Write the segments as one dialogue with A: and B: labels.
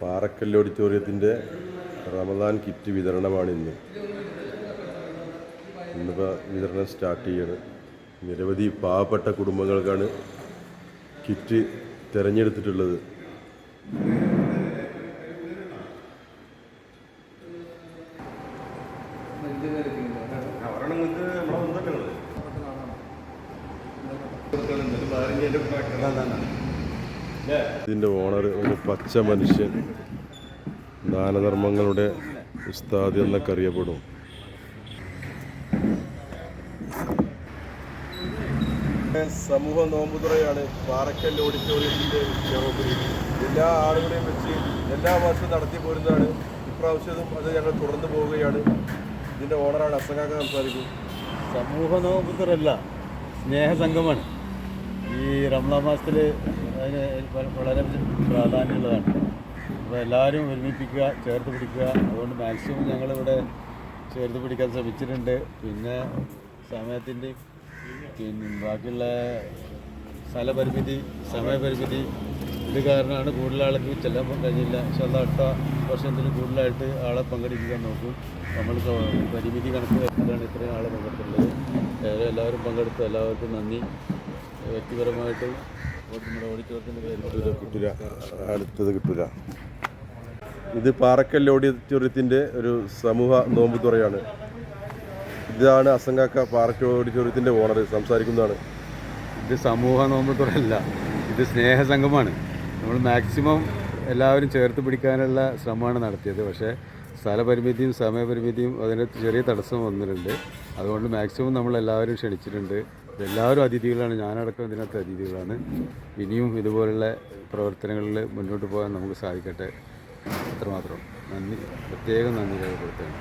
A: പാറക്കല്ല് ഓഡിറ്റോറിയത്തിന്റെ Ramadan kit വിതരണമാണ് ഇന്ന് ഇന്നിപ്പോൾ വിതരണം സ്റ്റാർട്ട് ചെയ്യാണ്. നിരവധി പാവപ്പെട്ട കുടുംബങ്ങൾക്കാണ് കിറ്റ് തിരഞ്ഞെടുത്തിട്ടുള്ളത്. ഇതിന്റെ ഓണർ ഒരു പച്ച മനുഷ്യൻ. ദാനധർമ്മങ്ങളുടെ ഉസ്താദ് എന്നൊക്കെ അറിയപ്പെടും. സമൂഹ നോമ്പുതുറയാണ് പാറക്കൽ ഓഡിറ്റോറിയത്തിന്റെ ഉദ്യോഗത്തിൽ എല്ലാ ആളുകളെയും വെച്ച് എല്ലാ വർഷവും നടത്തി പോരുന്നതാണ്. ഇപ്രാവശ്യവും അത് ഞങ്ങൾ തുടർന്നു പോവുകയാണ്. ഇതിന്റെ ഓണറാണ് അസംഗാക്ക സംസാരിക്കും
B: സമൂഹ നോമ്പുതുറല്ല സ്നേഹസംഗമാണ്. ഈ റംസാൻ മാസത്തിൽ അതിന് വളരെ പ്രാധാന്യമുള്ളതാണ്. അപ്പോൾ എല്ലാവരും ഒരുമിപ്പിക്കുക ചേർത്ത് പിടിക്കുക. അതുകൊണ്ട് മാക്സിമം ഞങ്ങളിവിടെ ചേർത്ത് പിടിക്കാൻ ശ്രമിച്ചിട്ടുണ്ട്. പിന്നെ സമയത്തിന്റെ പിന്നെ ബാക്കിയുള്ള സ്ഥലപരിമിതി സമയപരിമിതി ഇത് കാരണമാണ് കൂടുതൽ ആൾക്ക് ചെല്ലാൻ കഴിഞ്ഞില്ല. പക്ഷെ അത് അടുത്ത വർഷത്തിൽ കൂടുതലായിട്ട് ആളെ പങ്കെടുപ്പിക്കാൻ നോക്കും. നമ്മൾ പരിമിതി കണക്ക് വരുന്നതാണ് ഇത്രയും ആളെ പങ്കെടുത്തുള്ളത് എല്ലാവരും പങ്കെടുത്തു എല്ലാവർക്കും നന്ദി. വ്യക്തിപരമായിട്ട്
A: കിട്ടില്ല അടുത്തത് കിട്ടില്ല ഇത് പാറക്കൽ ഓഡിറ്റോറിയത്തിന്റെ ഒരു സമൂഹ നോമ്പുതുറയാണ് ഇതാണ് അസംഗാക്ക പാറക്കൽ ഓഡിറ്റോറിയത്തിന്റെ ഓണർ സംസാരിക്കുന്നതാണ്.
B: ഇത് സമൂഹ നോമ്പുതുറല്ല ഇത് സ്നേഹസംഘമാണ് നമ്മൾ മാക്സിമം എല്ലാവരും ചേർത്ത് പിടിക്കാനുള്ള ശ്രമമാണ് നടത്തിയത്. പക്ഷേ സ്ഥലപരിമിതിയും സമയപരിമിതിയും അതിന് ചെറിയ തടസ്സം വന്നിട്ടുണ്ട്. അതുകൊണ്ട് മാക്സിമം നമ്മൾ എല്ലാവരും ക്ഷണിച്ചിട്ടുണ്ട്. എല്ലാവരും അതിഥികളാണ്. ഞാനടക്കം ഇതിനകത്ത് അതിഥികളാണ്. ഇനിയും ഇതുപോലുള്ള പ്രവർത്തനങ്ങളിൽ മുന്നോട്ട് പോകാൻ നമുക്ക് സാധിക്കട്ടെ. അത്രമാത്രം നന്ദി. പ്രത്യേകം നന്ദി രേഖപ്പെടുത്തുകയാണ്.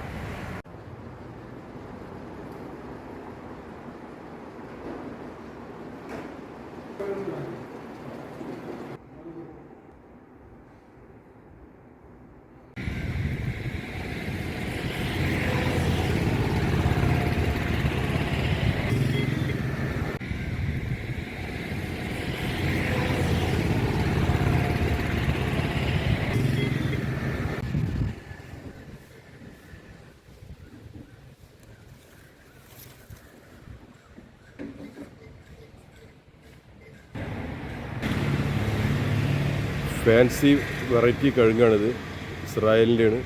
A: ഫാൻസി വെറൈറ്റി കഴുങ്ങാണിത് ഇസ്രായേലിന്റെയാണ്.